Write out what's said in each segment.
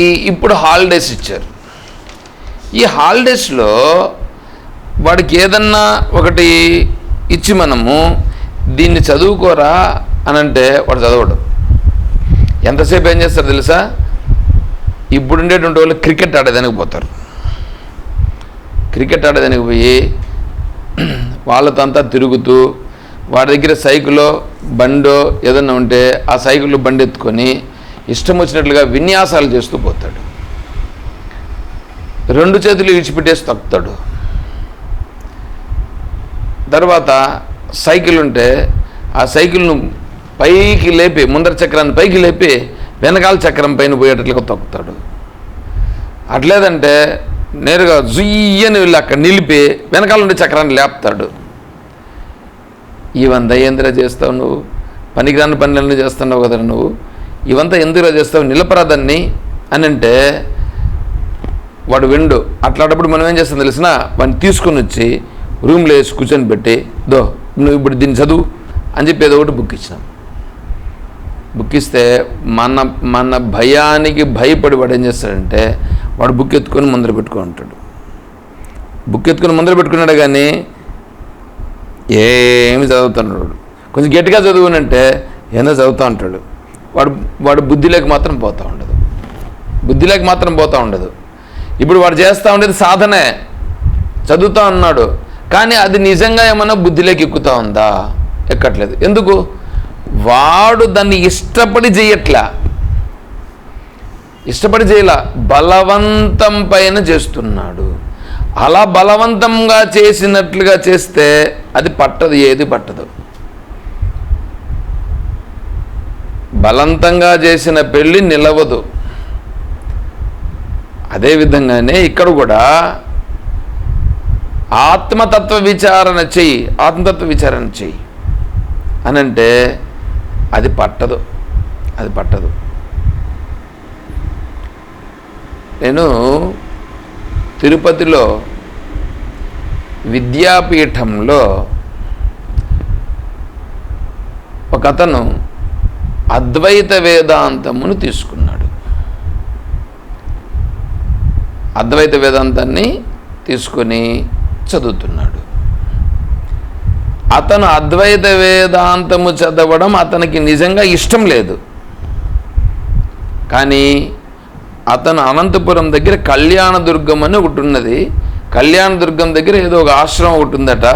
ఈ ఇప్పుడు హాలిడేస్ ఇచ్చారు. ఈ హాలిడేస్లో వాడికి ఏదన్నా ఒకటి ఇచ్చి మనము దీన్ని చదువుకోరా అని అంటే వాడు చదవడు. ఎంతసేపు ఏం చేస్తారు తెలుసా? ఇప్పుడుండేటువంటి వాళ్ళు క్రికెట్ ఆడేదానికి పోతారు. క్రికెట్ ఆడేదానికి పోయి వాళ్ళతో అంతా తిరుగుతూ వాడి దగ్గర సైకిలో బండో ఏదన్నా ఉంటే ఆ సైకిల్ బండి ఎత్తుకొని ఇష్టం వచ్చినట్లుగా విన్యాసాలు చేస్తూ పోతాడు. రెండు చేతులు విడిచిపెట్టేసి తొక్కుతాడు తర్వాత సైకిల్ ఉంటే ఆ సైకిల్ను పైకి లేపి ముందర చక్రాన్ని పైకి లేపి వెనకాల చక్రం పైన పోయేటట్లుగా తొక్కుతాడు అట్లేదంటే నేరుగా జుయ్యని వెళ్ళి అక్కడ నిలిపి వెనకాల నుండి చక్రాన్ని లేపుతాడు. ఇవంతా ఎందులో చేస్తావు నువ్వు? పనికిరాని పనులన్నీ చేస్తున్నావు కదా నువ్వు? ఇవంతా ఎందుకు చేస్తావు? నిలపరాదాన్ని అని అంటే వాడు విండు. అట్లాంటప్పుడు మనం ఏం చేస్తాం తెలిసిన? వాడిని తీసుకొని వచ్చి రూమ్లో వేసి కూర్చొని పెట్టి దో నువ్వు ఇప్పుడు దీన్ని చదువు అని చెప్పి ఏదో ఒకటి బుక్ ఇచ్చినాం. బుక్ ఇస్తే మన మన భయానికి భయపడి వాడు ఏం చేస్తాడంటే వాడు బుక్ ఎత్తుకొని ముందర పెట్టుకొని ఉంటాడు. బుక్ ఎత్తుకొని ముందర పెట్టుకున్నాడు కానీ ఏమి చదువుతున్నాడు కొంచెం గట్టిగా చదువునంటే ఏందో చదువుతూ ఉంటాడు వాడు వాడు బుద్ధిలోకి మాత్రం పోతూ ఉండదు. బుద్ధిలోకి మాత్రం పోతూ ఉండదు. ఇప్పుడు వాడు చేస్తూ ఉండేది సాధనే. చదువుతూ ఉన్నాడు. కానీ అది నిజంగా ఏమన్నా బుద్ధిలోకి ఎక్కుతూ ఉందా? ఎక్కట్లేదు. ఎందుకు? వాడు దాన్ని ఇష్టపడి చేయట్లా ఇష్టపడి చేయలా బలవంతం పైన చేస్తున్నాడు. అలా బలవంతంగా చేసినట్లుగా చేస్తే అది పట్టదు ఏది పట్టదు. బలవంతంగా చేసిన పెళ్ళి నిలవదు. అదేవిధంగానే ఇక్కడ కూడా ఆత్మతత్వ విచారణ చెయ్యి ఆత్మతత్వ విచారణ చెయ్యి. అని అంటే అది పట్టదు అది పట్టదు. నేను తిరుపతిలో విద్యాపీఠంలో ఒక అతను అద్వైత వేదాంతమును తీసుకున్నాడు. అద్వైత వేదాంతాన్ని తీసుకొని చదువుతున్నాడు. అతను అద్వైత వేదాంతము చదవడం అతనికి నిజంగా ఇష్టం లేదు. కానీ అతను అనంతపురం దగ్గర కళ్యాణదుర్గం అని ఒకటి ఉన్నది. కళ్యాణదుర్గం దగ్గర ఏదో ఒక ఆశ్రమం ఒకటి ఉందట.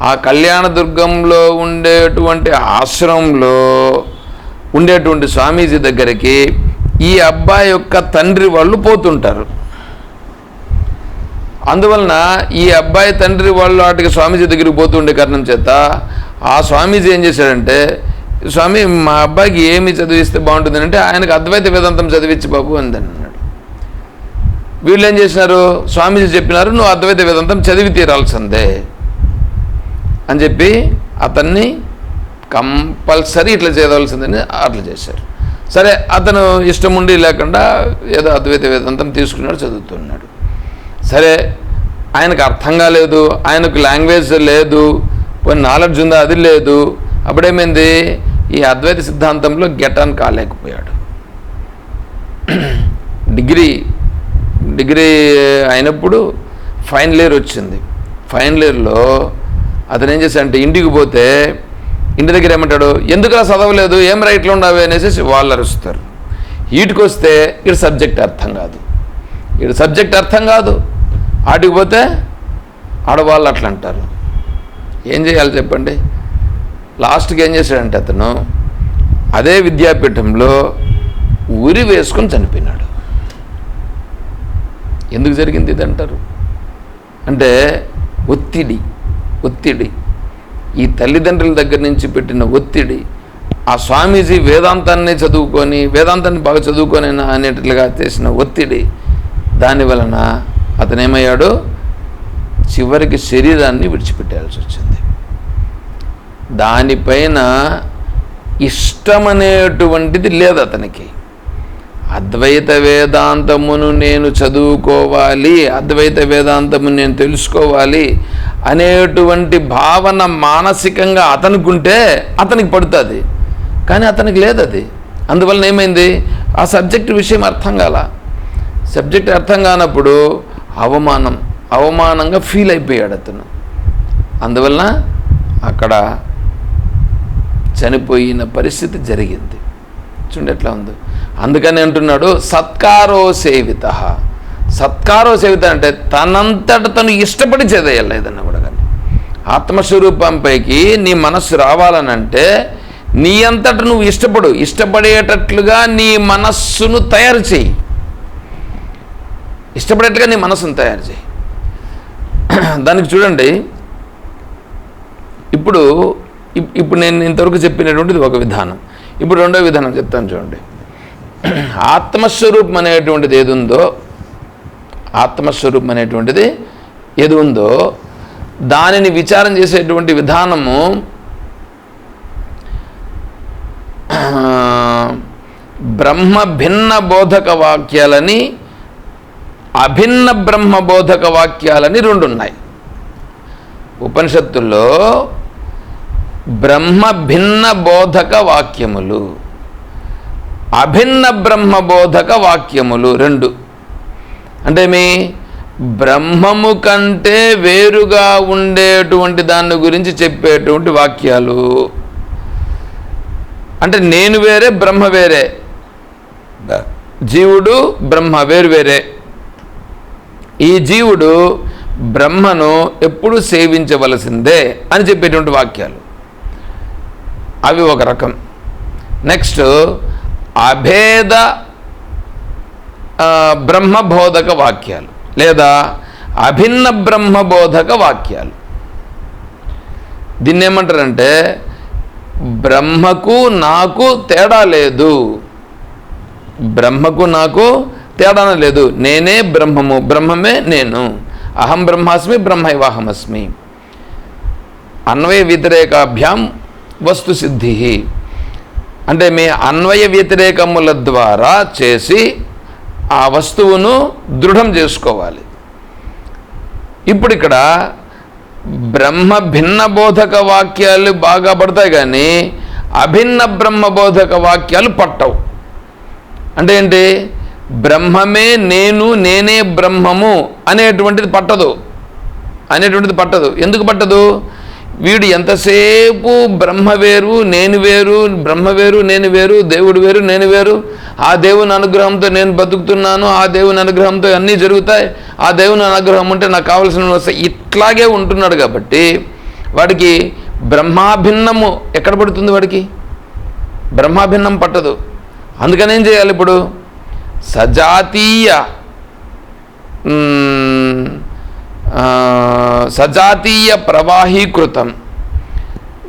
ఆ కళ్యాణదుర్గంలో ఉండేటువంటి ఆశ్రమంలో ఉండేటువంటి స్వామీజీ దగ్గరికి ఈ అబ్బాయి యొక్క తండ్రి వాళ్ళు పోతుంటారు. అందువలన ఈ అబ్బాయి తండ్రి వాళ్ళు వాటికి స్వామీజీ దగ్గరికి పోతుండే కారణం చేత ఆ స్వామీజీ ఏం చేశాడంటే స్వామి మా అబ్బాయికి ఏమి చదివిస్తే బాగుంటుంది అంటే ఆయనకు అద్వైత వేదాంతం చదివించి బాబు అని అన్నాడు. వీళ్ళు ఏం చేసినారు? స్వామీజీ చెప్పినారు నువ్వు అద్వైత వేదాంతం చదివి తీరాల్సిందే అని చెప్పి అతన్ని కంపల్సరీ ఇట్లా చేయవలసిందని అట్లా చేశారు. సరే అతను ఇష్టం ఉండి లేకుండా ఏదో అద్వైత వేదాంతం తీసుకున్నాడు చదువుతున్నాడు. సరే ఆయనకు అర్థం కాలేదు ఆయనకు లాంగ్వేజ్ లేదు కొన్ని నాలెడ్జ్ ఉందా అది లేదు. అప్పుడేమైంది? ఈ అద్వైత సిద్ధాంతంలో గెటాన్ కాలేకపోయాడు. డిగ్రీ డిగ్రీ అయినప్పుడు ఫైనల్ ఇయర్ వచ్చింది. ఫైనల్ ఇయర్లో అతను ఏం చేశాడంటే ఇంటికి పోతే ఇంటి దగ్గర ఏమంటాడు? ఎందుకలా చదవలేదు? ఏం రైట్లు ఉండవు? అనేసి వాళ్ళు అరుస్తారు. వీటికి వస్తే ఇటు సబ్జెక్ట్ అర్థం కాదు. ఇటు సబ్జెక్ట్ అర్థం కాదు. ఆటికి పోతే ఆడవాళ్ళు అట్లా అంటారు. ఏం చేయాలి చెప్పండి? లాస్ట్కి ఏం చేశాడంటే అతను అదే విద్యాపీఠంలో ఉరి వేసుకొని చనిపోయినాడు. ఎందుకు జరిగింది ఇది అంటారు? అంటే ఒత్తిడి ఒత్తిడి. ఈ తల్లిదండ్రుల దగ్గర నుంచి పెట్టిన ఒత్తిడి ఆ స్వామీజీ వేదాంతాన్ని చదువుకొని వేదాంతాన్ని బాగా చదువుకొని అనేట్లుగా చేసిన ఒత్తిడి దాని వలన అతనేమయ్యాడు? చివరికి శరీరాన్ని విడిచిపెట్టాల్సి వచ్చింది. దానిపైన ఇష్టమనేటువంటిది లేదు అతనికి. అద్వైత వేదాంతమును నేను చదువుకోవాలి అద్వైత వేదాంతమును నేను తెలుసుకోవాలి అనేటువంటి భావన మానసికంగా అతనుకుంటే అతనికి పడుతుంది. కానీ అతనికి లేదు అది అందువలన ఏమైంది? ఆ సబ్జెక్ట్ విషయం అర్థం కాల. సబ్జెక్ట్ అర్థం కానప్పుడు అవమానం అవమానంగా ఫీల్ అయిపోయాడు అతను. అందువలన అక్కడ చనిపోయిన పరిస్థితి జరిగింది. చూడండి ఎట్లా ఉంది. అందుకని అంటున్నాడు సత్కారో సేవిత. సత్కారో సేవిత అంటే తనంతట తను ఇష్టపడి చేదేయాలి ఏదన్నా ఆత్మస్వరూపంపైకి నీ మనస్సు రావాలనంటే నీ అంతట నువ్వు ఇష్టపడు. ఇష్టపడేటట్లుగా నీ మనస్సును తయారు చేయి. ఇష్టపడేట్లుగా నీ మనస్సును తయారు చేయి. దానికి చూడండి. ఇప్పుడు ఇప్- ఇప్పుడు నేను ఇంతవరకు చెప్పినటువంటిది ఒక విధానం. ఇప్పుడు రెండో విధానం చెప్తాను చూడండి. ఆత్మస్వరూపం అనేటువంటిది ఏది ఉందో ఆత్మస్వరూపం అనేటువంటిది ఏది ఉందో దానిని విచారం చేసేటువంటి విధానము బ్రహ్మ భిన్న బోధక వాక్యాలని అభిన్న బ్రహ్మ బోధక వాక్యాలని రెండు ఉన్నాయి ఉపనిషత్తుల్లో బ్రహ్మ భిన్న బోధక వాక్యములు అభిన్న బ్రహ్మ బోధక వాక్యములు రెండు. అంటే మీ బ్రహ్మము కంటే వేరుగా ఉండేటువంటి దాని గురించి చెప్పేటువంటి వాక్యాలు. అంటే నేను వేరే బ్రహ్మ వేరే. జీవుడు బ్రహ్మ వేరు వేరే. ఈ జీవుడు బ్రహ్మను ఎప్పుడు సేవించవలసిందే అని చెప్పేటువంటి వాక్యాలు. అవి ఒక రకం. నెక్స్ట్ అభేద బ్రహ్మబోధక వాక్యాలు. లేదా అభిన్న బ్రహ్మబోధక వాక్యాలు. దీన్ని ఏమంటారంటే బ్రహ్మకు నాకు తేడా లేదు. బ్రహ్మకు నాకు తేడాన లేదు. నేనే బ్రహ్మము బ్రహ్మమే నేను. అహం బ్రహ్మాస్మి బ్రహ్మైవాహమస్మి. అన్వయ వ్యతిరేకాభ్యాం వస్తు సిద్ధి. అంటే మీ అన్వయ వ్యతిరేకముల ద్వారా చేసి ఆ వస్తువును దృఢం చేసుకోవాలి. ఇప్పుడు ఇక్కడ బ్రహ్మ భిన్న బోధక వాక్యాలు బాగా పడతాయి కానీ అభిన్న బ్రహ్మ బోధక వాక్యాలు పట్టవు. అంటే ఏంటి? బ్రహ్మమే నేను నేనే బ్రహ్మము అనేటువంటిది పట్టదు. అనేటువంటిది పట్టదు. ఎందుకు పట్టదు? వీడు ఎంతసేపు బ్రహ్మ వేరు నేను వేరు బ్రహ్మ వేరు నేను వేరు దేవుడు వేరు నేను వేరు ఆ దేవుని అనుగ్రహంతో నేను బతుకుతున్నాను ఆ దేవుని అనుగ్రహంతో అన్నీ జరుగుతాయి ఆ దేవుని అనుగ్రహం ఉంటే నాకు కావాల్సిన వస్తాయి ఇట్లాగే ఉంటున్నాడు కాబట్టి వాడికి బ్రహ్మాభిన్నము ఎక్కడ పడుతుంది వాడికి? బ్రహ్మాభిన్నం పట్టదు. అందుకని ఏం చేయాలి ఇప్పుడు? సజాతీయ సజాతీయ ప్రవాహీకృతం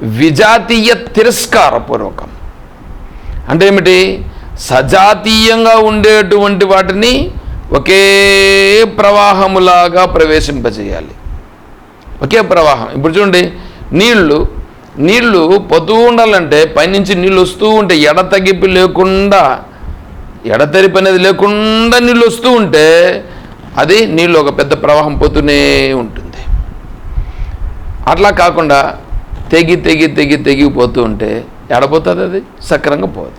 విజాతీయ తిరస్కారపూర్వకం. అంటే ఏమిటి? సజాతీయంగా ఉండేటువంటి వాటిని ఒకే ప్రవాహములాగా ప్రవేశింపజేయాలి. ఒకే ప్రవాహం. ఇప్పుడు చూడండి నీళ్ళు నీళ్ళు పొతూ ఉండాలంటే పైనుంచి నీళ్ళు వస్తూ ఉంటే ఎడతగిపి లేకుండా ఎడతెరిపి అనేది లేకుండా నీళ్ళు వస్తూ ఉంటే అది నీళ్ళు ఒక పెద్ద ప్రవాహం పోతూనే ఉంటుంది. అట్లా కాకుండా తెగి తెగి తెగి తెగిపోతూ ఉంటే ఎడపోతుంది అది? సక్రంగా పోదు.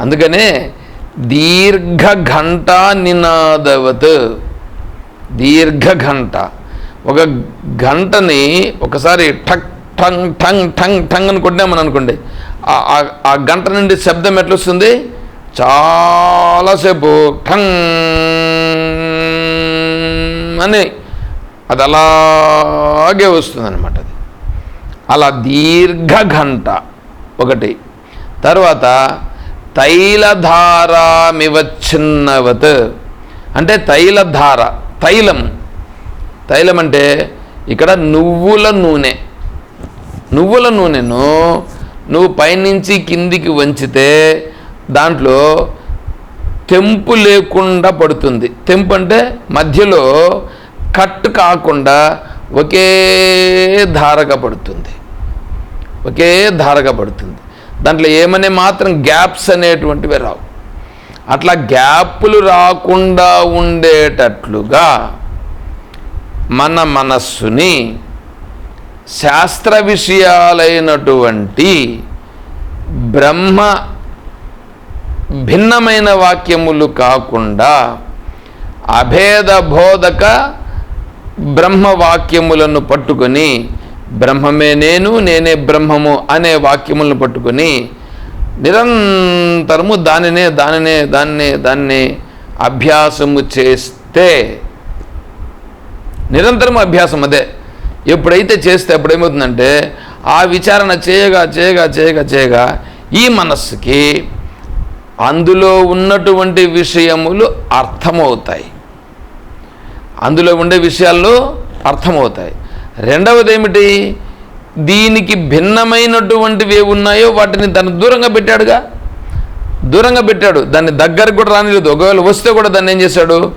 అందుకనే దీర్ఘ ఘంట నినాదవత్. దీర్ఘ ఘంట. ఒక గంటని ఒకసారి టక్ టంగ్ ఠంగ్ ఠంగ్ ఠంగ్ అని కొట్టినామని అనుకోండి ఆ- గంట నుండి శబ్దం ఎట్లా వస్తుంది చాలాసేపు ఠంగ్ అని అది అలాగే వస్తుందన్నమాట అది. అలా దీర్ఘఘంట ఒకటి. తర్వాత తైలధారామివచ్చిన్నవత్ అంటే తైలధార తైలం. తైలం అంటే ఇక్కడ నువ్వుల నూనె. నువ్వుల నూనెను నువ్వు పైనుంచి కిందికి వంచితే దాంట్లో తెంపు లేకుండా పడుతుంది. తెంపు అంటే మధ్యలో కట్ కాకుండా ఒకే ధారగా పడుతుంది. ఒకే ధారగా పడుతుంది. దాంట్లో ఏమనే మాత్రం గ్యాప్స్ అనేటువంటివి రావు. అట్లా గ్యాప్లు రాకుండా ఉండేటట్లుగా మన మనస్సుని శాస్త్ర విషయాలైనటువంటి బ్రహ్మ భిన్నమైన వాక్యములు కాకుండా అభేద బోధక బ్రహ్మవాక్యములను పట్టుకొని బ్రహ్మమే నేను నేనే బ్రహ్మము అనే వాక్యములను పట్టుకొని నిరంతరము దానినే దానినే దాన్నే దాన్ని అభ్యాసము చేస్తే నిరంతరము అభ్యాసం అదే. ఎప్పుడైతే చేస్తే అప్పుడేమవుతుందంటే ఆ విచారణ చేయగా చేయగా చేయగా చేయగా ఈ మనస్సుకి అందులో ఉన్నటువంటి విషయములు అర్థమవుతాయి. అందులో ఉండే విషయాల్లో అర్థమవుతాయి. రెండవది ఏమిటి దీనికి భిన్నమైనటువంటివి ఉన్నాయో వాటిని దాన్ని దూరంగా పెట్టాడుగా? దూరంగా పెట్టాడు. దాన్ని దగ్గరకు కూడా రానిలేదు. ఒకవేళ వస్తే కూడా దాన్ని ఏం చేశాడు?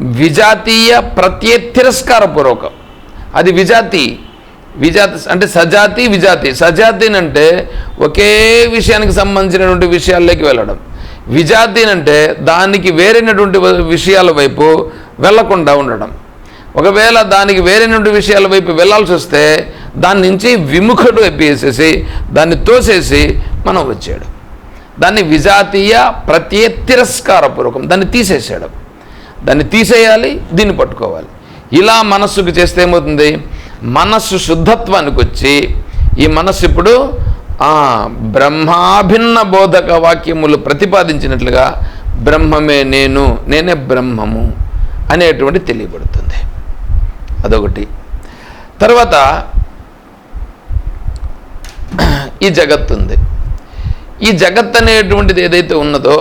విజాతీయ ప్రత్యయ తిరస్కారపూర్వకం అది విజాతి. విజాతి అంటే సజాతి విజాతి. సజాతి అంటే ఒకే విషయానికి సంబంధించినటువంటి విషయాల్లోకి వెళ్ళడం. విజాతి అంటే దానికి వేరైనటువంటి విషయాల వైపు వెళ్ళకుండా ఉండడం. ఒకవేళ దానికి వేరైనటువంటి విషయాల వైపు వెళ్ళాల్సి వస్తే దాని నుంచి విముఖుడు ఎప్పేసేసి దాన్ని తోసేసి మనం వచ్చాడు దాన్ని విజాతీయ ప్రత్యయ తిరస్కారపూర్వకం దాన్ని తీసేసాడు దాన్ని తీసేయాలి దీన్ని పట్టుకోవాలి. ఇలా మనస్సుకు చేస్తే ఏమవుతుంది? మనస్సు శుద్ధత్వానికి వచ్చి ఈ మనస్సు ఇప్పుడు ఆ, బ్రహ్మాభిన్న బోధక వాక్యములు ప్రతిపాదించినట్లుగా బ్రహ్మమే నేను నేనే బ్రహ్మము అనేటువంటి తెలియబడుతుంది. అదొకటి. తర్వాత ఈ జగత్ ఉంది ఈ జగత్ అనేటువంటిది ఏదైతే ఉన్నదో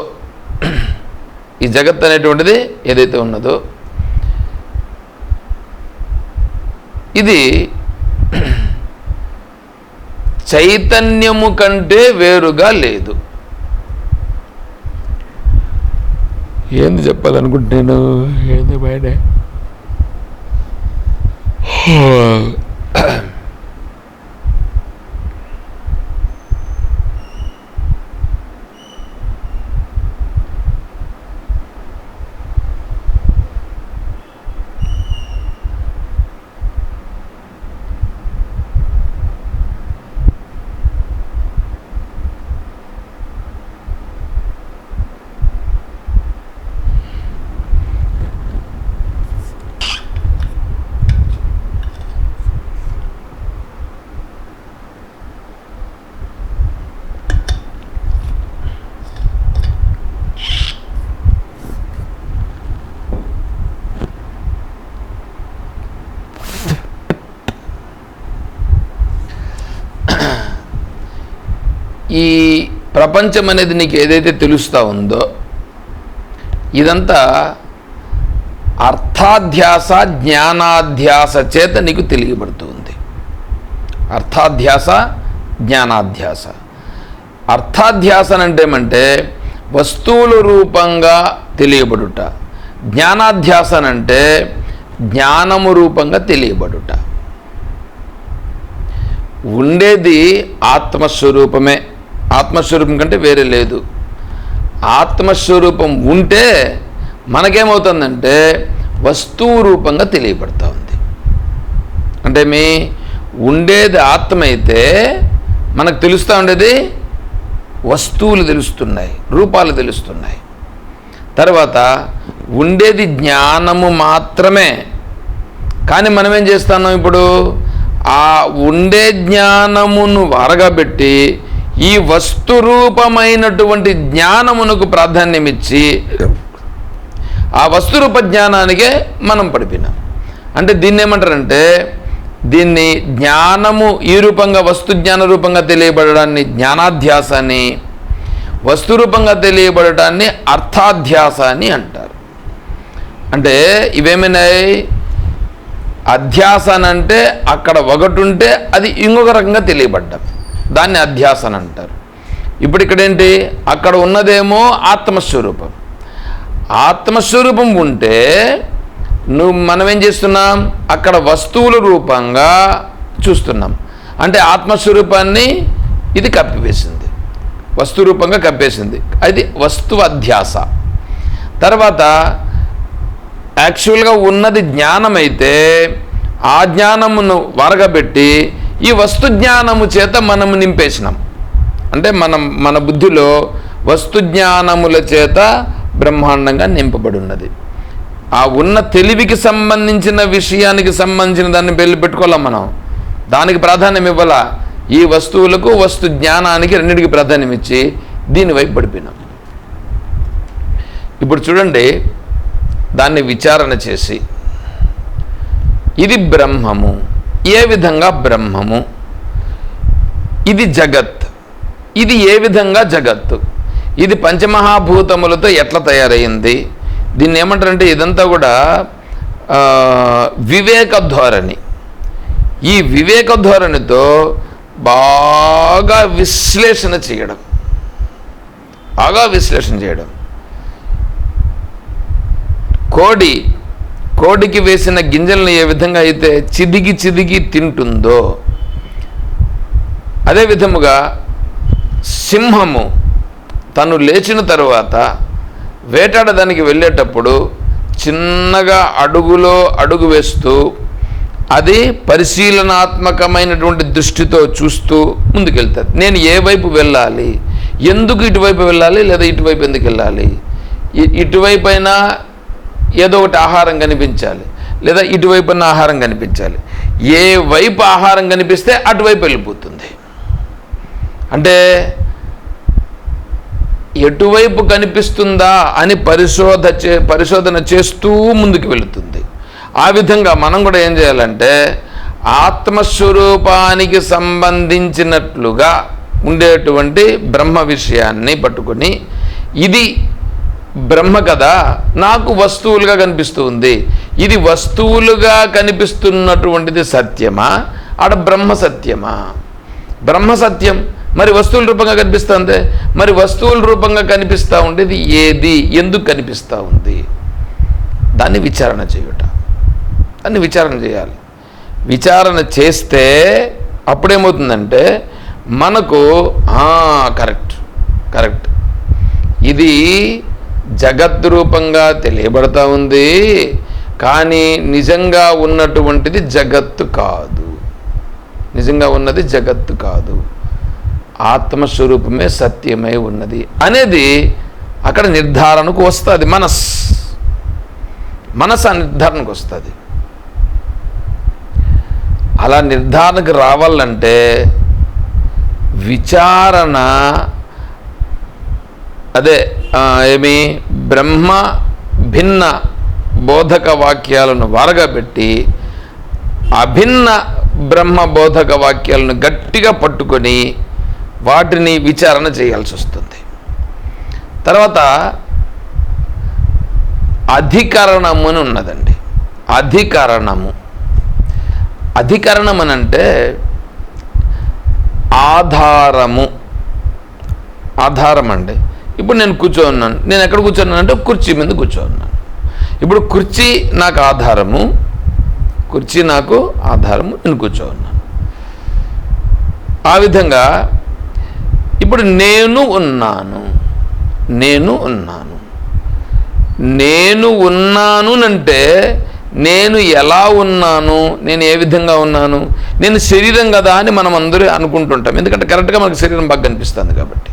ఈ జగత్ అనేటువంటిది ఏదైతే ఉన్నదో ఇది చైతన్యము కంటే వేరుగా లేదు. ఏంది చెప్పాలనుకుంటున్నాను? ఏంది బయట? ఈ ప్రపంచం అనేది నీకు ఏదైతే తెలుస్తూ ఉందో ఇదంతా అర్థాధ్యాస జ్ఞానాధ్యాస చేత నీకు తెలియబడుతుంది. అర్థాధ్యాస జ్ఞానాధ్యాస. అర్థాధ్యాసన అంటే ఏమంటే వస్తువుల రూపంగా తెలియబడుట. జ్ఞానాధ్యాసన అంటే జ్ఞానము రూపంగా తెలియబడుట. ఉండేది ఆత్మస్వరూపమే. ఆత్మస్వరూపం కంటే వేరే లేదు. ఆత్మస్వరూపం ఉంటే మనకేమవుతుందంటే వస్తువు రూపంగా తెలియబడతా ఉంది. అంటే మీ ఉండేది ఆత్మ అయితే మనకు తెలుస్తూ ఉండేది వస్తువులు తెలుస్తున్నాయి రూపాలు తెలుస్తున్నాయి. తర్వాత ఉండేది జ్ఞానము మాత్రమే. కానీ మనం ఏం చేస్తున్నాం ఇప్పుడు? ఆ ఉండే జ్ఞానమును వరగబెట్టి ఈ వస్తురూపమైనటువంటి జ్ఞానమునకు ప్రాధాన్యమిచ్చి ఆ వస్తురూప జ్ఞానానికే మనం పడిపోయినాం. అంటే దీన్ని ఏమంటారంటే దీన్ని జ్ఞానము ఈ రూపంగా వస్తు జ్ఞాన రూపంగా తెలియబడడాన్ని జ్ఞానాధ్యాస అని వస్తు రూపంగా తెలియబడటాన్ని అర్థాధ్యాస అని అంటారు. అంటే ఇవేమైనాయి? అధ్యాసన అంటే అక్కడ ఒకటి ఉంటే అది ఇంకొక రకంగా తెలియబడ్డం. దాన్ని అధ్యాసన అంటారు. ఇప్పుడు ఇక్కడ ఏంటి అక్కడ ఉన్నదేమో ఆత్మస్వరూపం. ఆత్మస్వరూపం ఉంటే నువ్వు మనం ఏం చేస్తున్నాం? అక్కడ వస్తువుల రూపంగా చూస్తున్నాం. అంటే ఆత్మస్వరూపాన్ని ఇది కప్పివేసింది. వస్తు రూపంగా కప్పేసింది. అది వస్తువు అధ్యాస. తర్వాత యాక్చువల్గా ఉన్నది జ్ఞానమైతే ఆ జ్ఞానమును వరగబెట్టి ఈ వస్తు జ్ఞానము చేత మనము నింపేసినాం. అంటే మనం మన బుద్ధిలో వస్తు జ్ఞానముల చేత బ్రహ్మాండంగా నింపబడి ఉన్నది ఆ ఉన్న తెలివికి సంబంధించిన విషయానికి సంబంధించిన దాన్ని పెళ్ళి పెట్టుకోవాలా మనం? దానికి ప్రాధాన్యం ఇవ్వాలా? ఈ వస్తువులకు వస్తు జ్ఞానానికి రెండింటికి ప్రాధాన్యం ఇచ్చి దీనివైపు పడిపోయినాం. ఇప్పుడు చూడండి దాన్ని విచారణ చేసి ఇది బ్రహ్మము. ఏ విధంగా బ్రహ్మము? ఇది జగత్. ఇది ఏ విధంగా జగత్తు? ఇది పంచమహాభూతములతో ఎట్లా తయారైంది? దీన్ని ఏమంటారంటే ఇదంతా కూడా వివేక ధోరణి. ఈ వివేక ధోరణితో బాగా విశ్లేషణ చేయడం. బాగా విశ్లేషణ చేయడం. కోడి కోడికి వేసిన గింజలను ఏ విధంగా అయితే చిదిగి చిదిగి తింటుందో అదే విధముగా సింహము తను లేచిన తరువాత వేటాడడానికి వెళ్ళేటప్పుడు చిన్నగా అడుగులో అడుగు వేస్తూ అది పరిశీలనాత్మకమైనటువంటి దృష్టితో చూస్తూ ముందుకెళ్తుంది. నేను ఏ వైపు వెళ్ళాలి? ఎందుకు ఇటువైపు వెళ్ళాలి లేదా ఇటువైపు ఎందుకు వెళ్ళాలి? ఇటువైపు అయినా ఏదో ఒకటి ఆహారం కనిపించాలి. లేదా ఇటువైపు ఆహారం కనిపించాలి. ఏ వైపు ఆహారం కనిపిస్తే అటువైపు వెళ్ళిపోతుంది. అంటే ఎటువైపు కనిపిస్తుందా అని పరిశోధ చే పరిశోధన చేస్తూ ముందుకు వెళుతుంది. ఆ విధంగా మనం కూడా ఏం చేయాలంటే ఆత్మస్వరూపానికి సంబంధించినట్లుగా ఉండేటువంటి బ్రహ్మ విషయాన్ని పట్టుకొని ఇది బ్రహ్మ కదా నాకు వస్తువులుగా కనిపిస్తూ ఉంది ఇది వస్తువులుగా కనిపిస్తున్నటువంటిది సత్యమా? ఆడ బ్రహ్మ సత్యమా? బ్రహ్మ సత్యం. మరి వస్తువుల రూపంగా కనిపిస్తుంది. మరి వస్తువుల రూపంగా కనిపిస్తూ ఉండేది ఏది? ఎందుకు కనిపిస్తూ ఉంది? దాన్ని విచారణ చేయుట. దాన్ని విచారణ చేయాలి. విచారణ చేస్తే అప్పుడేమవుతుందంటే మనకు కరెక్ట్ కరెక్ట్. ఇది జగద్రూపంగా తెలియబడతా ఉంది కానీ నిజంగా ఉన్నటువంటిది జగత్తు కాదు. నిజంగా ఉన్నది జగత్తు కాదు. ఆత్మస్వరూపమే సత్యమై ఉన్నది అనేది అక్కడ నిర్ధారణకు వస్తుంది మనస్. మనసు ఆ నిర్ధారణకు వస్తుంది. అలా నిర్ధారణకు రావాలంటే విచారణ అదే ఏమి? బ్రహ్మ భిన్న బోధక వాక్యాలను వారగబెట్టి అభిన్న బ్రహ్మ బోధక వాక్యాలను గట్టిగా పట్టుకొని వాటిని విచారణ చేయాల్సి వస్తుంది. తర్వాత అధికరణము అని ఉన్నదండి. అధికరణము. అధికరణం అని అంటే ఆధారము. ఆధారం అండి ఇప్పుడు నేను కూర్చోన్నాను. నేను ఎక్కడ కూర్చోన్నాను అంటే కుర్చీ మీద కూర్చోన్నాను. ఇప్పుడు కుర్చీ నాకు ఆధారము. కుర్చీ నాకు ఆధారము. నేను కూర్చోన్నాను. ఆ విధంగా ఇప్పుడు నేను ఉన్నాను. నేను ఉన్నాను. నేను ఉన్నాను అంటే నేను ఎలా ఉన్నాను? నేను ఏ విధంగా ఉన్నాను? నేను శరీరం కదా అని మనం అందరూ అనుకుంటుంటాం. ఎందుకంటే కరెక్ట్గా మనకు శరీరం బాగా కనిపిస్తుంది కాబట్టి.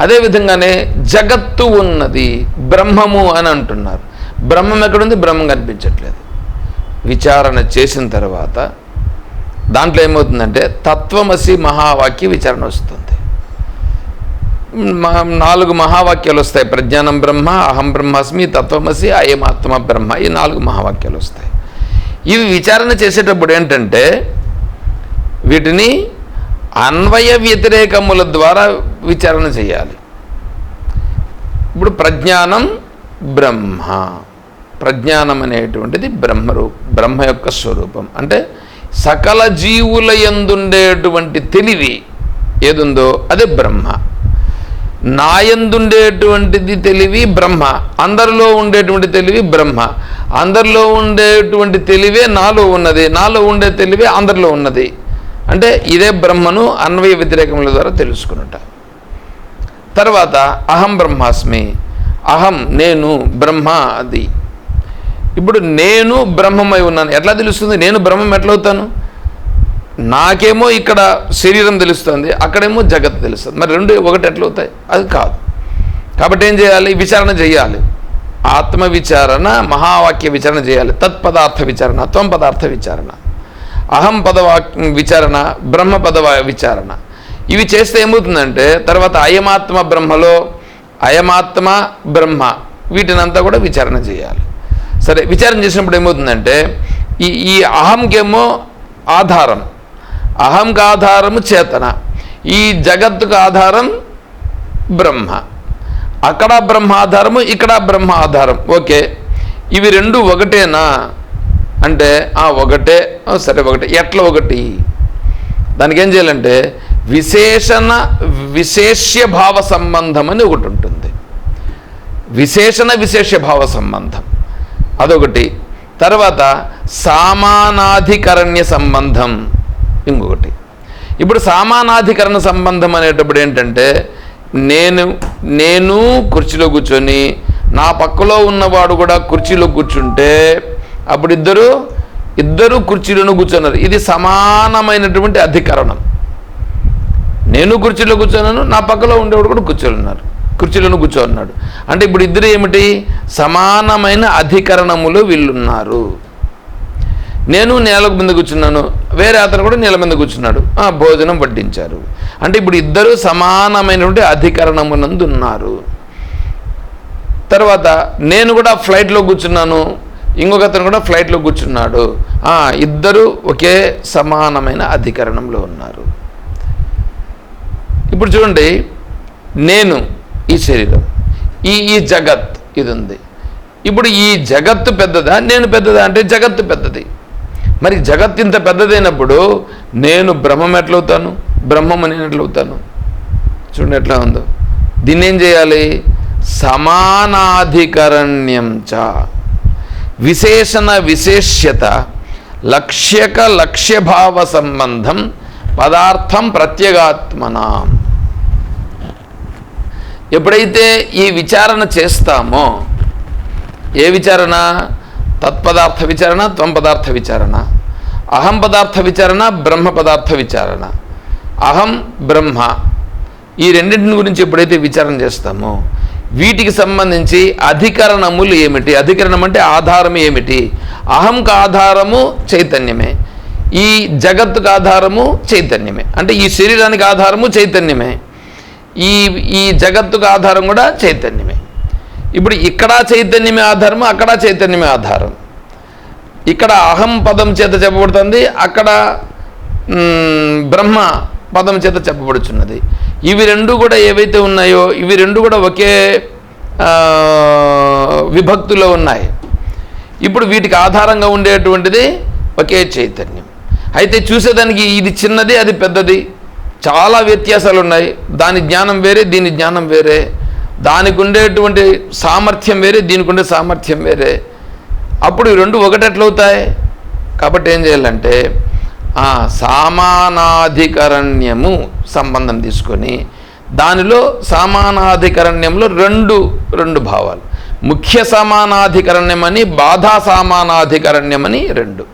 అదే విధంగానే జగత్తు ఉన్నది బ్రహ్మము అని అంటున్నారు. బ్రహ్మం ఎక్కడుంది? బ్రహ్మం కనిపించట్లేదు. విచారణ చేసిన తర్వాత దాంట్లో ఏమవుతుందంటే తత్వమసి మహావాక్య విచారణ వస్తుంది. నాలుగు మహావాక్యాలు వస్తాయి. ప్రజ్ఞానం బ్రహ్మ అహం బ్రహ్మాస్మి తత్వమసి అయమాత్మ బ్రహ్మ ఈ నాలుగు మహావాక్యాలు వస్తాయి. ఇవి విచారణ చేసేటప్పుడు ఏంటంటే వీటిని అన్వయ వ్యతిరేకముల ద్వారా విచారణ చేయాలి. ఇప్పుడు ప్రజ్ఞానం బ్రహ్మ. ప్రజ్ఞానం అనేటువంటిది బ్రహ్మరూ బ్రహ్మ యొక్క స్వరూపం. అంటే సకల జీవుల ఎందుండేటువంటి తెలివి ఏదుందో అదే బ్రహ్మ. నాయందుండేటువంటిది తెలివి బ్రహ్మ. అందరిలో ఉండేటువంటి తెలివి బ్రహ్మ. అందరిలో ఉండేటువంటి తెలివే నాలో ఉన్నది. నాలో ఉండే తెలివే అందరిలో ఉన్నది. అంటే ఇదే బ్రహ్మను అన్వయ వ్యతిరేకముల ద్వారా తెలుసుకున్నట తర్వాత అహం బ్రహ్మాస్మి. అహం నేను బ్రహ్మ అది. ఇప్పుడు నేను బ్రహ్మమై ఉన్నాను. ఎట్లా తెలుస్తుంది? నేను బ్రహ్మం ఎట్లవుతాను? నాకేమో ఇక్కడ శరీరం తెలుస్తుంది అక్కడేమో జగత్ తెలుస్తుంది. మరి రెండు ఒకటి ఎట్లవుతాయి? అది కాదు. కాబట్టి ఏం చేయాలి? విచారణ చేయాలి. ఆత్మ విచారణ మహావాక్య విచారణ చేయాలి. తత్పదార్థ విచారణ త్వం పదార్థ విచారణ. అహం పదవాక్య విచారణ బ్రహ్మ పదవ విచారణ. ఇవి చేస్తే ఏమవుతుందంటే తర్వాత అయమాత్మ బ్రహ్మలో అయమాత్మ బ్రహ్మ వీటినంతా కూడా విచారణ చేయాలి. సరే విచారణ చేసినప్పుడు ఏమవుతుందంటే ఈ ఈ అహంకేమో ఆధారం అహంకి ఆధారము చేతన ఈ జగత్తుకు ఆధారం బ్రహ్మ అక్కడ బ్రహ్మ ఆధారము ఇక్కడ బ్రహ్మ ఆధారం. ఓకే ఇవి రెండు ఒకటేనా? అంటే ఆ ఒకటే సరే ఒకటే ఎట్లా ఒకటి? దానికి ఏం చేయాలంటే విశేషణ విశేష్య భావ సంబంధం అని ఒకటి ఉంటుంది. విశేషణ విశేష భావ సంబంధం. అదొకటి. తర్వాత సామానాధికరణ్య సంబంధం ఇంకొకటి. ఇప్పుడు సామానాధికరణ సంబంధం అనేటప్పుడు ఏంటంటే నేను నేను కుర్చీలో కూర్చొని నా పక్కలో ఉన్నవాడు కూడా కుర్చీలో కూర్చుంటే అప్పుడు ఇద్దరు ఇద్దరు కుర్చీలను కూర్చున్నారు. ఇది సమానమైనటువంటి అధికరణం. నేను కుర్చీలో కూర్చోన్నాను నా పక్కలో ఉండేవాడు కూడా కూర్చోనున్నారు కుర్చీలోనూ కూర్చోన్నాడు. అంటే ఇప్పుడు ఇద్దరు ఏమిటి? సమానమైన అధికరణములు వీళ్ళున్నారు. నేను నేల మీద కూర్చున్నాను వేరే అతను కూడా నేల మీద కూర్చున్నాడు. భోజనం వడ్డించారు. అంటే ఇప్పుడు ఇద్దరు సమానమైనటువంటి అధికరణమునందు ఉన్నారు. తర్వాత నేను కూడా ఫ్లైట్లో కూర్చున్నాను ఇంకొక అతను కూడా ఫ్లైట్లో కూర్చున్నాడు. ఇద్దరు ఒకే సమానమైన అధికరణంలో ఉన్నారు. ఇప్పుడు చూడండి నేను ఈ శరీరం ఈ ఈ జగత్ ఇది ఉంది ఇప్పుడు ఈ జగత్తు పెద్దదా నేను పెద్దదా అంటే జగత్తు పెద్దది. మరి జగత్ ఇంత పెద్దదైనప్పుడు నేను బ్రహ్మం ఎట్లవుతాను? బ్రహ్మం నేను ఎట్లవుతాను? చూడండి ఎట్లా ఉందో. దీన్ని ఏం చేయాలి? సమానాధికరణ్యం చ. విశేషణ విశేష్యత లక్ష్యక లక్ష్యభావ సంబంధం పదార్థం ప్రత్యేగాత్మనాం. ఎప్పుడైతే ఈ విచారణ చేస్తామో ఏ విచారణ? తత్పదార్థ విచారణ త్వం పదార్థ విచారణ. అహం పదార్థ విచారణ బ్రహ్మ పదార్థ విచారణ. అహం బ్రహ్మ. ఈ రెండింటిని గురించి ఎప్పుడైతే విచారణ చేస్తామో వీటికి సంబంధించి అధికరణములు ఏమిటి? అధికరణం అంటే ఆధారం ఏమిటి? అహంకు ఆధారము చైతన్యమే. ఈ జగత్తుకు ఆధారము చైతన్యమే. అంటే ఈ శరీరానికి ఆధారము చైతన్యమే. ఈ ఈ జగత్తుకు ఆధారం కూడా చైతన్యమే. ఇప్పుడు ఇక్కడ చైతన్యమే ఆధారము అక్కడ చైతన్యమే ఆధారం. ఇక్కడ అహం పదం చేత చెప్పబడుతుంది అక్కడ బ్రహ్మ పదం చేత చెప్పబడుచున్నది. ఇవి రెండు కూడా ఏవైతే ఉన్నాయో ఇవి రెండు కూడా ఒకే ఆ, విభక్తిలో ఉన్నాయి. ఇప్పుడు వీటికి ఆధారంగా ఉండేటువంటిది ఒకే చైతన్యం. అయితే చూసేదానికి ఇది చిన్నది అది పెద్దది? చాలా వ్యత్యాసాలు ఉన్నాయి దాని జ్ఞానం వేరే దీని జ్ఞానం వేరే. దానికి ఉండేటువంటి సామర్థ్యం వేరే దీనికి ఉండే సామర్థ్యం వేరే. అప్పుడు ఈ రెండు ఒకటెట్లవుతాయి? కాబట్టి ఏం చేయాలంటే సామానాధికరణ్యము సంబంధం తీసుకొని దానిలో సామానాధికరణ్యంలో రెండు రెండు భావాలు. ముఖ్య సమానాధికరణ్యమని బాధా సమానాధికరణ్యమని రెండు.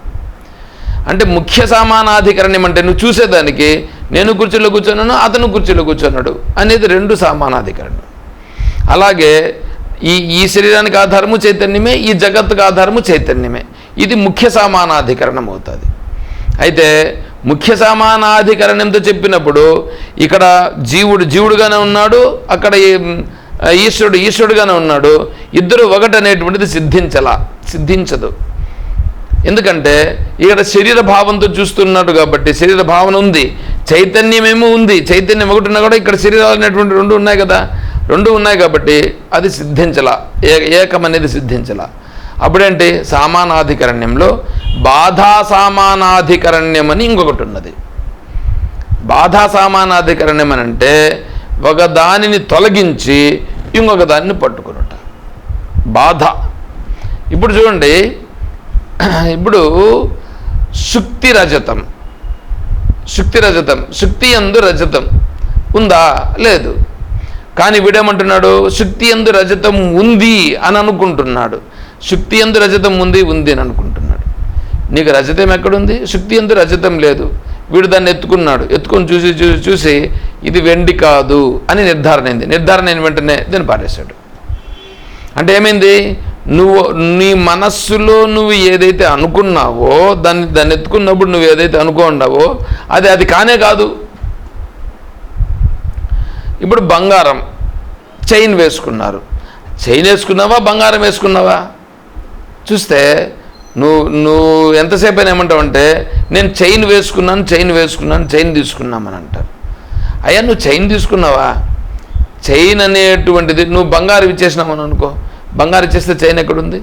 అంటే ముఖ్య సమానాధికరణ్యం అంటే నువ్వు చూసేదానికి నేను కుర్చీలో కూర్చున్నాను అతను కుర్చీలో కూర్చున్నాడు అనేది రెండు సమానాధికరణం అలాగే ఈ ఈ శరీరానికి ఆధారము చైతన్యమే ఈ జగత్తుకు ఆధారము చైతన్యమే. ఇది ముఖ్య సమానాధికరణం అవుతుంది. అయితే ముఖ్య సమానాధికరణంతో చెప్పినప్పుడు ఇక్కడ జీవుడు జీవుడుగానే ఉన్నాడు అక్కడ ఈశ్వరుడు ఈశ్వరుడుగానే ఉన్నాడు ఇద్దరు ఒకటనేటువంటిది సిద్ధించలా సిద్ధించదు. ఎందుకంటే ఇక్కడ శరీర భావంతో చూస్తున్నాడు కాబట్టి శరీర భావన ఉంది. చైతన్యమేమో ఉంది. చైతన్యం ఒకటి ఉన్నా కూడా ఇక్కడ శరీరాలు అనేటువంటి రెండు ఉన్నాయి కదా. రెండు ఉన్నాయి కాబట్టి అది సిద్ధించలా. ఏ ఏకం అనేది సిద్ధించలా. అప్పుడేంటి సామానాధికరణ్యంలో బాధా సామానాధికరణ్యం అని ఇంకొకటి ఉన్నది. బాధా సామానాధికరణ్యం అని అంటే ఒక దానిని తొలగించి ఇంకొక దానిని పట్టుకునుట. బాధ. ఇప్పుడు చూడండి ఇప్పుడు శుక్తి రజతం. శుక్తి రజతం. శుక్తి ఎందు రజతం ఉందా? లేదు. కానీ వీడేమంటున్నాడు? శుక్తి ఎందు రజతం ఉంది అని అనుకుంటున్నాడు. శుక్తి ఎందు రజతం ఉంది ఉంది అని అనుకుంటున్నాడు. నీకు రజతం ఎక్కడుంది? శుక్తి ఎందు రజతం లేదు. వీడు దాన్ని ఎత్తుకున్నాడు. ఎత్తుకొని చూసి చూసి చూసి ఇది వెండి కాదు అని నిర్ధారణ అయింది. నిర్ధారణ అయిన వెంటనే దీన్ని పారేశాడు. అంటే ఏమైంది? నువ్వు నీ మనస్సులో నువ్వు ఏదైతే అనుకున్నావో దాన్ని దాన్ని ఎత్తుకున్నప్పుడు నువ్వు ఏదైతే అనుకున్నావో అది అది కానే కాదు. ఇప్పుడు బంగారం చైన్ వేసుకున్నారు. చైన్ వేసుకున్నావా బంగారం వేసుకున్నావా? చూస్తే నువ్వు నువ్వు ఎంతసేపు అయినా ఏమంటావంటే నేను చైన్ వేసుకున్నాను చైన్ వేసుకున్నాను చైన్ తీసుకున్నామని అంటారు. అయ్యా నువ్వు చైన్ తీసుకున్నావా? చైన్ అనేటువంటిది నువ్వు బంగారం ఇచ్చేసినామని అనుకో. బంగారం చేస్తే చైన్ ఎక్కడుంది?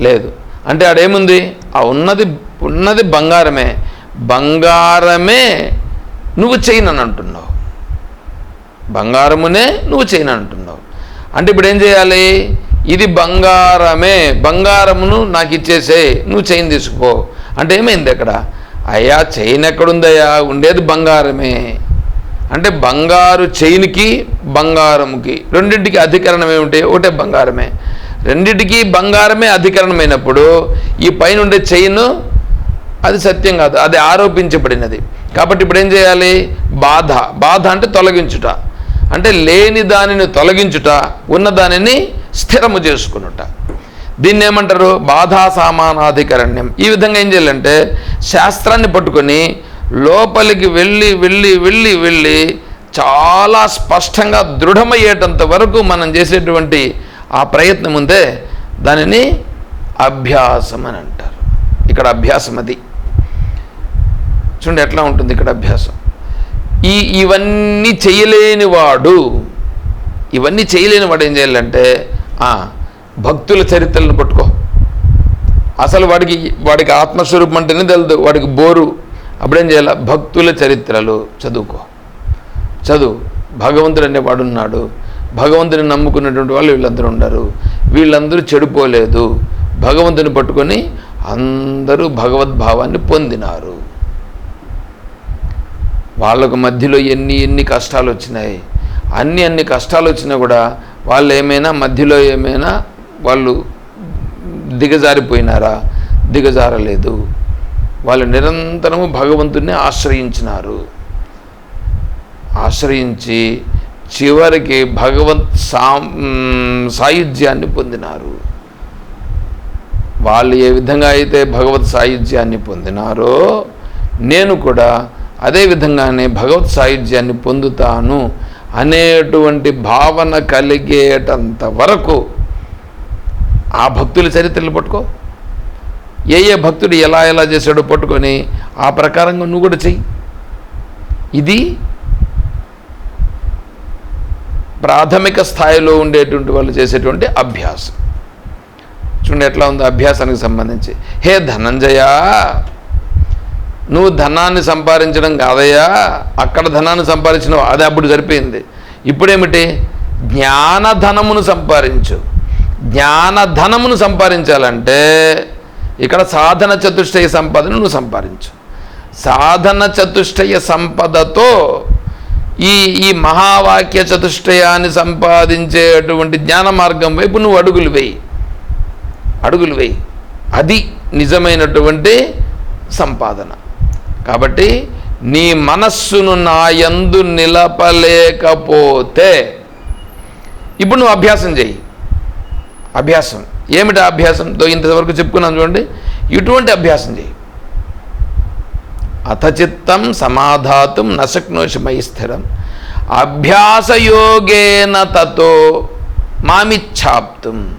లేదు. అంటే ఆడేముంది? ఆ ఉన్నది ఉన్నది బంగారమే. బంగారమే నువ్వు చైన్ అని అంటున్నావు. బంగారమునే నువ్వు చైన్ అంటున్నావు. అంటే ఇప్పుడు ఏం చేయాలి? ఇది బంగారమే. బంగారమును నాకు ఇచ్చేసే నువ్వు చైన్ తీసుకుపో అంటే ఏమైంది అక్కడ? అయ్యా చైన్ ఎక్కడుందయ్యా? ఉండేది బంగారమే. అంటే బంగారు చైన్కి బంగారముకి రెండింటికి అధికరణం ఏమిటి ఒకటే బంగారమే. రెండింటికి బంగారమే అధికరణమైనప్పుడు ఈ పైన ఉండే చైన్ అది సత్యం కాదు అది ఆరోపించబడినది. కాబట్టి ఇప్పుడు ఏం చేయాలి? బాధ. బాధ అంటే తొలగించుట. అంటే లేని దానిని తొలగించుట ఉన్న దానిని స్థిరము చేసుకునుట. దీన్ని ఏమంటారు? బాధా సామానాధికరణ్యం. ఈ విధంగా ఏం చేయాలంటే శాస్త్రాన్ని పట్టుకొని లోపలికి వెళ్ళి వెళ్ళి వెళ్ళి వెళ్ళి చాలా స్పష్టంగా దృఢమయ్యేటంత వరకు మనం చేసేటువంటి ఆ ప్రయత్నం ఉందే దానిని అభ్యాసం అని అంటారు. ఇక్కడ అభ్యాసం అది. చూడండి ఎట్లా ఉంటుంది ఇక్కడ అభ్యాసం. ఈ ఇవన్నీ చేయలేని వాడు ఇవన్నీ చేయలేని వాడు ఏం చేయాలంటే భక్తుల చరిత్రలను పట్టుకో. అసలు వాడికి వాడికి ఆత్మస్వరూపం అంటేనే తెలియదు వాడికి బోరు. అప్పుడేం చేయాలి? భక్తుల చరిత్రలు చదువుకో. చదువు. భగవంతుడు అనేవాడు ఉన్నాడు. భగవంతుని నమ్ముకున్నటువంటి వాళ్ళు వీళ్ళందరూ ఉన్నారు వీళ్ళందరూ చెడిపోలేదు. భగవంతుని పట్టుకొని అందరూ భగవద్భావాన్ని పొందినారు. వాళ్ళకు మధ్యలో ఎన్ని ఎన్ని కష్టాలు వచ్చినాయి. అన్ని అన్ని కష్టాలు వచ్చినా కూడా వాళ్ళు ఏమైనా మధ్యలో ఏమైనా వాళ్ళు దిగజారిపోయినారా? దిగజారలేదు. వాళ్ళు నిరంతరము భగవంతుణ్ణి ఆశ్రయించినారు. ఆశ్రయించి చివరికి భగవంత్ సా సాయుధ్యాన్ని పొందినారు. వాళ్ళు ఏ విధంగా అయితే భగవత్ సాయుధ్యాన్ని పొందినారో నేను కూడా అదే విధంగానే భగవత్ సాయుధ్యాన్ని పొందుతాను అనేటువంటి భావన కలిగేటంత వరకు ఆ భక్తుల చరిత్రలు పట్టుకో. ఏ ఏ భక్తుడు ఎలా ఎలా చేశాడో పట్టుకొని ఆ ప్రకారంగా నువ్వు కూడా చెయ్యి. ఇది ప్రాథమిక స్థాయిలో ఉండేటువంటి వాళ్ళు చేసేటువంటి అభ్యాసం. చూడండి ఎట్లా ఉందో అభ్యాసానికి సంబంధించి. హే ధనంజయ నువ్వు ధనాన్ని సంపాదించడం కాదయ్యా. అక్కడ ధనాన్ని సంపాదించిన అది అప్పుడు సరిపోయింది. ఇప్పుడేమిటి? జ్ఞానధనమును సంపాదించు. జ్ఞానధనమును సంపాదించాలంటే ఇక్కడ సాధన చతుష్టయ సంపదను నువ్వు సంపాదించు. సాధన చతుష్టయ సంపదతో ఈ ఈ మహావాక్య చతుష్టయాన్ని సంపాదించేటువంటి జ్ఞాన మార్గం వైపు నువ్వు అడుగులు వేయి. అడుగులు వేయి. అది నిజమైనటువంటి సంపాదన. కాబట్టి నీ మనస్సును నా యందు నిలపలేకపోతే ఇప్పుడు నువ్వు అభ్యాసం చేయి. అభ్యాసం. ఏమిటి అభ్యాసం? ఇంతవరకు చెప్పుకున్నాను చూడండి. ఇటువంటి అభ్యాసం చేయి. అథచిత్తం సమాధాతుం నశక్నోషి మై స్థిరం. అభ్యాసయోగేన తతో మామిచ్ఛాప్తుం.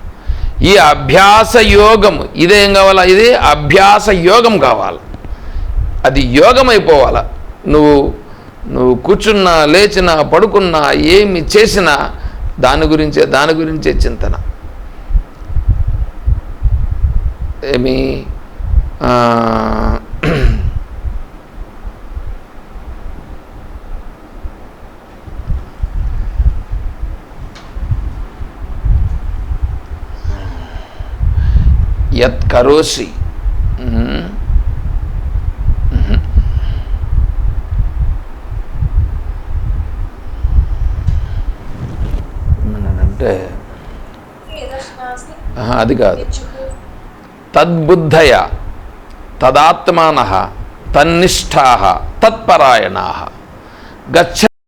ఈ అభ్యాస యోగం ఇదేం కావాలా? ఇది అభ్యాస యోగం కావాలి? అది యోగం అయిపోవాలా నువ్వు నువ్వు కూర్చున్నా లేచినా పడుకున్నా ఏమి చేసినా దాని గురించే దాని గురించే చింతన. ఏమి యత్ కరోసి. అంటే అది కాదు. తద్బుద్ధయ తదాత్మాన తన్నిష్టా తత్పరాయణా. గచ్చ